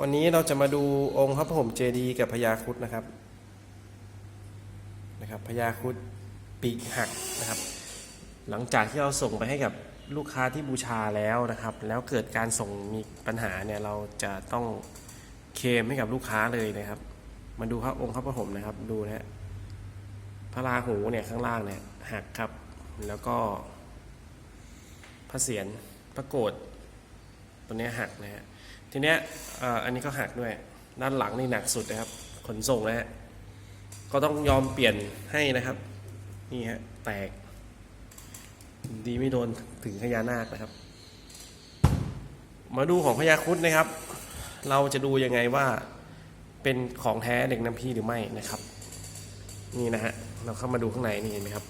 วันนี้เราจะมาดูองค์พระพรหมเจดีย์กับพญาครุดนะครับนะครับพญาครุดปีกหักนะครับ หลังจากที่เราส่งไปให้กับลูกค้าที่บูชาแล้วนะครับ แล้วเกิดการส่งมีปัญหาเนี่ยเราจะต้องเคมให้กับลูกค้าเลยนะครับ มาดูพระองค์พระพรหมนะครับดูนะฮะพระราหูเนี่ยข้างล่างเนี่ยหักครับ แล้วก็พระเศียรพระโกฏ ตัวนี้หักนะฮะทีเนี้ยอันนี้ก็หักด้วย ด้านหลังนี่หนักสุดนะครับ ขนส่งนะฮะก็ต้องยอมเปลี่ยนให้นะครับ นี่ฮะแตก ดีไม่โดนถึงพญานาคนะครับ มาดูของพญาคุดนะครับ เราจะดูยังไงว่าเป็นของแท้เด็กน้ำพี่หรือไม่นะครับ นี่นะฮะเราเข้ามาดูข้างในนี่เห็นไหมครับ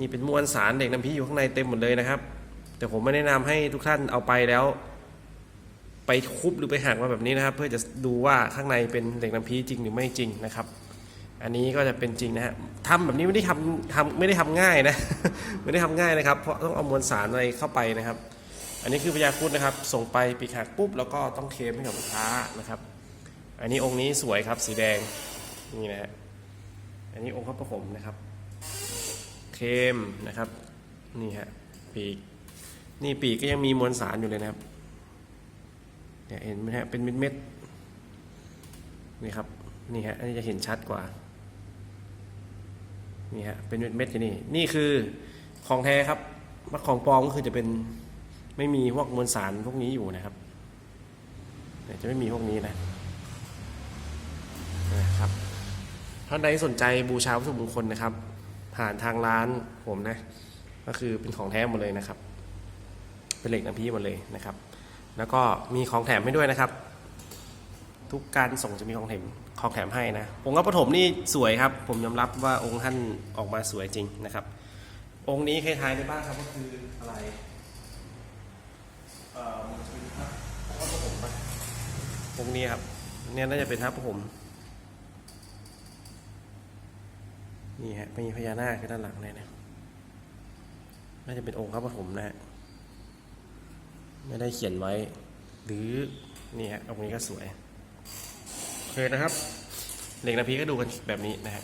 นี่เป็นมวลสารเด็กน้ำพีอยู่ข้างในเต็มหมดเลยนะครับ แต่ผมไม่แนะนำให้ทุกท่านเอาไปแล้ว ไปคุบหรือไปหักมาแบบนี้นะครับ เพื่อจะดูว่าข้างในเป็นเด็กน้ำพีจริงหรือไม่จริงนะครับ อันนี้ก็จะเป็นจริงนะฮะทำแบบนี้ไม่ได้ทำทำไม่ได้ทำง่ายนะ ไม่ได้ทำง่ายนะครับ เพราะต้องเอามวลสารอะไรเข้าไปนะครับ อันนี้คือพยาคุดนะครับ ส่งไปปีกหักปุ๊บแล้วก็ต้องเคมให้กับลูกค้านะครับ อันนี้องค์นี้สวยครับสีแดงนี่นะฮะอันนี้องค์พระประผมนะครับ เคมนะครับ นี่ฮะปีก นี่ปีกก็ยังมีมวลสารอยู่เลยนะครับเนี่ยเห็นไหมฮะเป็นเม็ดๆนี่ครับนี่ฮะอันนี้จะเห็นชัดกว่านี่ฮะเป็นเม็ดๆที่นี่นี่คือของแท้ครับว่าของปลอมก็คือจะเป็นไม่มีพวกมวลสารพวกนี้อยู่นะครับจะไม่มีพวกนี้นะนะครับท่านใดสนใจบูชาวัตถุมงคลนะครับ ผ่านทางร้านผมนะ ก็คือเป็นของแท้หมดเลยนะครับ เป็นเหล็กน้ำพีหมดเลยนะครับ แล้วก็มีของแถมให้ด้วยนะครับ ทุกการส่งจะมีของแถมของแถมให้นะองค์พระปฐมนี่สวยครับ ผมยอมรับว่าองค์ท่านออกมาสวยจริงนะครับ องค์นี้ใครทายได้บ้างครับก็คืออะไรเอ่อมันจะเป็นพระพระปฐมปะองค์นี้ครับเนี่ยน่าจะเป็นพระปฐมนี่ฮะมีพญานาคด้านหลังเลยนะน่าจะเป็นองค์พระปฐมนะฮะ ไม่ได้เขียนไว้ หรือนี่ฮะตรงนี้ก็สวย โอเคนะครับ เหล็กนาพีก็ดูกันแบบนี้นะฮะ